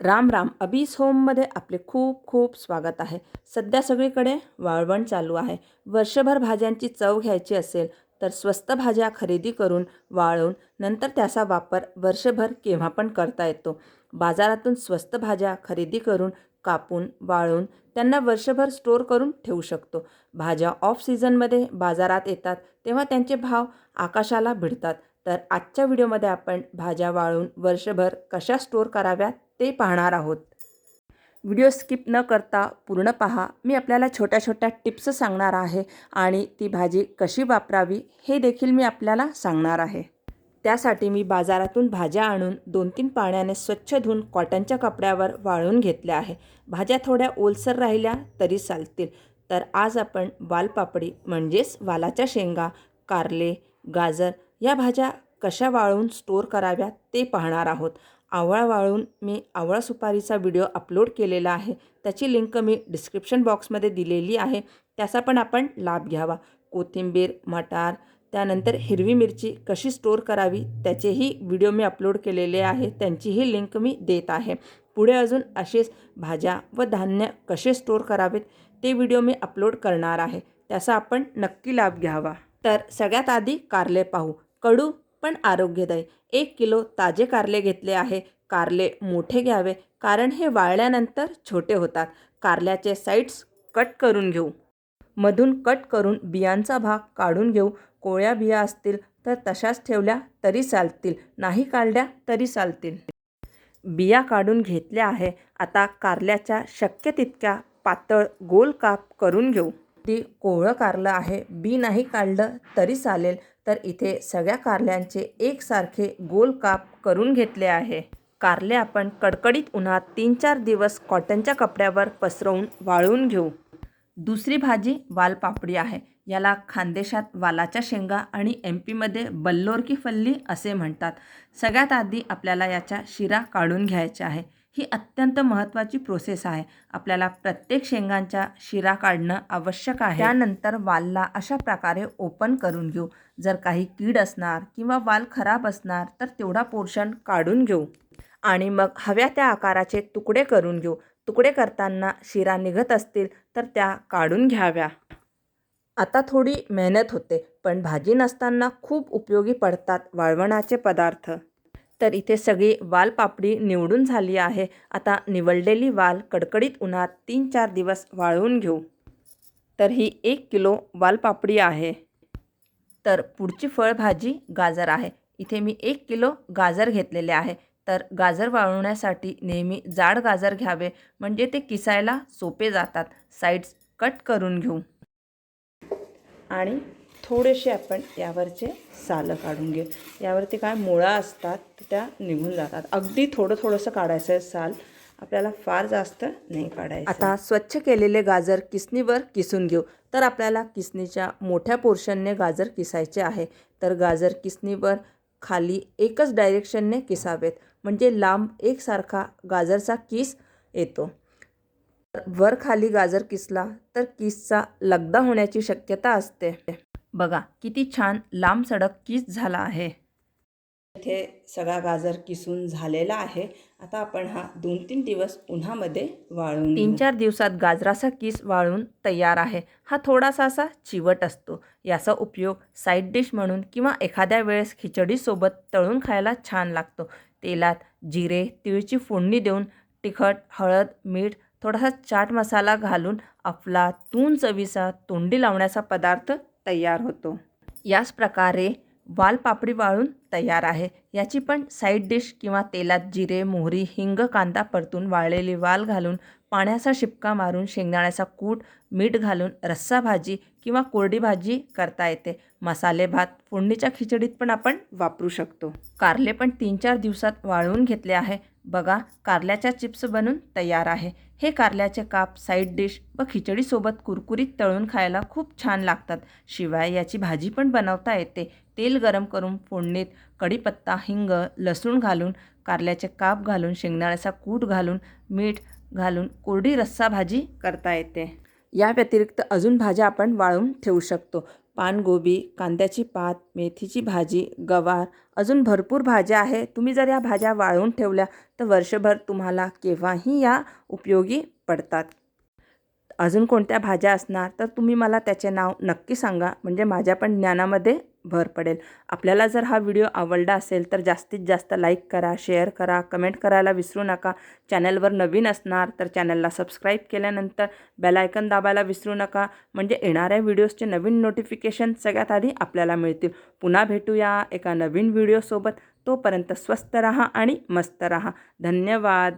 राम राम. अबीस होममध्ये आपले खूप खूप स्वागत आहे. सध्या सगळीकडे वाळवण चालू आहे. वर्षभर भाज्यांची चव घ्यायची असेल तर स्वस्त भाज्या खरेदी करून वाळवून नंतर त्याचा वापर वर्षभर केव्हा पण करता येतो. बाजारातून स्वस्त भाज्या खरेदी करून कापून वाळवून त्यांना वर्षभर स्टोअर करून ठेवू शकतो. भाज्या ऑफ सीझनमध्ये बाजारात येतात तेव्हा त्यांचे भाव आकाशाला भिडतात. तर आजच्या व्हिडिओमध्ये आपण भाज्या वाळून वर्षभर कशा स्टोअर कराव्यात? ते पाहणार आहोत. व्हिडिओ स्किप न करता पूर्ण पहा. मी आपल्याला छोट्या छोट्या टिप्स सांगणार आहे आणि ती भाजी कशी वापरावी हे देखील मी आपल्याला सांगणार आहे. त्यासाठी मी बाजारातून भाज्या आणून दोन तीन पाण्याने स्वच्छ धुवून कॉटनच्या कपड्यावर वाळून घेतल्या आहे. भाज्या थोड्या ओलसर राहिल्या तरी चालतील. तर आज आपण वालपापडी म्हणजेच वालाच्या शेंगा कारले गाजर या भाज्या कशा वाळवून स्टोअर कराव्यात ते पाहणार आहोत. आवळा वाळून मी आवळा सुपारीचा व्हिडिओ अपलोड केलेला आहे. त्याची लिंक मी डिस्क्रिप्शन बॉक्समध्ये दिलेली आहे. त्याचा पण आपण लाभ घ्यावा. कोथिंबीर मटार त्यानंतर हिरवी मिरची कशी स्टोअर करावी त्याचेही व्हिडिओ मी अपलोड केलेले आहे. त्यांचीही लिंक मी देत आहे. पुढे अजून असेच भाज्या व धान्य कसे स्टोअर करावेत ते व्हिडिओ मी अपलोड करणार आहे. त्याचा आपण नक्की लाभ घ्यावा. तर सगळ्यात आधी कारले पाहू. कडू पण आरोग्यदायी. एक किलो ताजे कारले घेतले आहे. कारले मोठे घ्यावे कारण हे वाळल्यानंतर छोटे होतात. कारल्याचे साईड्स कट करून घेऊ. मधून कट करून बियांचा भाग काढून घेऊ. कोळ्या बिया असतील तर तशाच ठेवल्या तरी चालतील. नाही काढल्या तरी चालतील. बिया काढून घेतल्या आहे. आता कारल्याच्या शक्य तितक्या पातळ गोल काप करून घेऊ. ती कोवळं कारलं आहे. बी नाही काढलं तरी चालेल. तर इथे सगळ्या कारल्यांचे एकसारखे गोल काप करून घेतले आहे. कारले आपण कडकडीत उन्हात तीन चार दिवस कॉटनच्या कपड्यावर पसरवून वाळवून घेऊ. दुसरी भाजी वालपापडी आहे. याला खानदेशात वालाच्या शेंगा आणि एम पीमध्ये बल्लोर की फल्ली असे म्हणतात. सगळ्यात आधी आपल्याला याच्या शिरा काढून घ्यायच्या आहे. ही अत्यंत महत्त्वाची प्रोसेस आहे. आपल्याला प्रत्येक शेंगांच्या शिरा काढणं आवश्यक आहे. त्यानंतर वालला अशा प्रकारे ओपन करून घेऊ. जर काही कीड असणार किंवा वाल खराब असणार तर तेवढा पोर्शन काढून घेऊ. आणि मग हव्या त्या आकाराचे तुकडे करून घेऊ. तुकडे करताना शिरा निघत असतील तर त्या काढून घ्याव्या. आता थोडी मेहनत होते पण भाजी नसताना खूप उपयोगी पडतात वाळवणाचे पदार्थ. तर इथे सगळी वालपापडी निवडून झाली आहे. आता निवडलेली वाल कडकडीत उन्हात तीन चार दिवस वाळवून घेऊ. तर ही एक किलो वालपापडी आहे. तर पुढची फळभाजी गाजर आहे. इथे मी एक किलो गाजर घेतलेले आहे. तर गाजर वाळवण्यासाठी नेहमी जाड गाजर घ्यावे म्हणजे ते किसायला सोपे जातात. साईड्स कट करून घेऊ. आणि थोडेसे आपण यावरचे सालं काढून घेऊ. यावरती काय मुळा असतात त्या निघून जातात. अगदी थोडं थोडंसं काढायचं आहे साल. आपल्याला फार जास्त नाही काढायचं. आता स्वच्छ केलेले गाजर किसनीवर किसून घेऊ. तर आपल्याला किसनीच्या मोठ्या पोर्शनने गाजर किसायचे आहे. तर गाजर किसनीवर खाली एकच डायरेक्शनने किसावेत. म्हणजे लांब एकसारखा गाजरचा किस येतो. वर खाली गाजर किसला तर किसचा लगदा होण्याची शक्यता असते. बघा किती छान लांब सडक किस झाला आहे. इथे सगळा गाजर किसून झालेला आहे. आता आपण हा दोन तीन दिवस उन्हामध्ये वाळून तीन चार दिवसात गाजराचा किस वाळून तयार आहे. हा थोडासा असा चिवट असतो. याचा उपयोग साईड डिश म्हणून किंवा एखाद्या वेळेस खिचडीसोबत तळून खायला छान लागतो. तेलात जिरे तिळची फोडणी देऊन तिखट हळद मीठ थोडासा चाट मसाला घालून आपला तून चवीचा तोंडी लावण्याचा पदार्थ तयार होतो. याच प्रकारे वालपापडी वाळून तयार आहे. याची पण साईड डिश किंवा तेलात जिरे मोहरी हिंग कांदा परतून वाळलेली वाल घालून पाण्याचा शिपका मारून शेंगदाण्याचा कूट मीठ घालून रस्सा भाजी किंवा कोरडी भाजी करता येते. मसाले भात फोडणीच्या खिचडीत पण आपण वापरू शकतो. कारले पण तीन चार दिवसात वाळवून घेतले आहे. बघा कारल्याच्या चिप्स बनून तयार आहे. हे कारल्याचे काप साईड डिश व खिचडीसोबत कुरकुरीत तळून खायला खूप छान लागतात. शिवाय याची भाजी पण बनवता येते. तेल गरम करून फोडणीत कढीपत्ता हिंग लसूण घालून कारल्याचे काप घालून शेंगदाण्याचा कूट घालून मीठ घालून कोरडी रस्सा भाजी करता येते. या व्यतिरिक्त अजून भाज्या आपण वाळवून ठेवू शकतो. पानगोबी कांद्याची पात मेथीची भाजी गवार अजून भरपूर भाज्या आहे तुम्ही जर या भाज्या वाळवून ठेवल्या तर वर्षभर तुम्हाला केव्हाही या उपयोगी पडतात. अजून कोणत्या भाज्या असणार तर तुम्ही मला त्याचे नाव नक्की सांगा. म्हणजे माझ्या पण ज्ञानामध्ये भर पडेल. आपल्याला जर हा व्हिडिओ आवडला असेल तर जास्तीत जास्त लाईक करा शेअर करा कमेंट करायला विसरू नका. चॅनलवर नवीन असणार तर चॅनलला सबस्क्राईब केल्यानंतर बेल आयकन दाबायला विसरू नका. म्हणजे येणाऱ्या व्हिडिओजचे नवीन नोटिफिकेशन सगळ्यात आधी आपल्याला मिळतील. पुन्हा भेटूया एका नवीन व्हिडिओसोबत. तोपर्यंत स्वस्त रहा आणि मस्त रहा. धन्यवाद.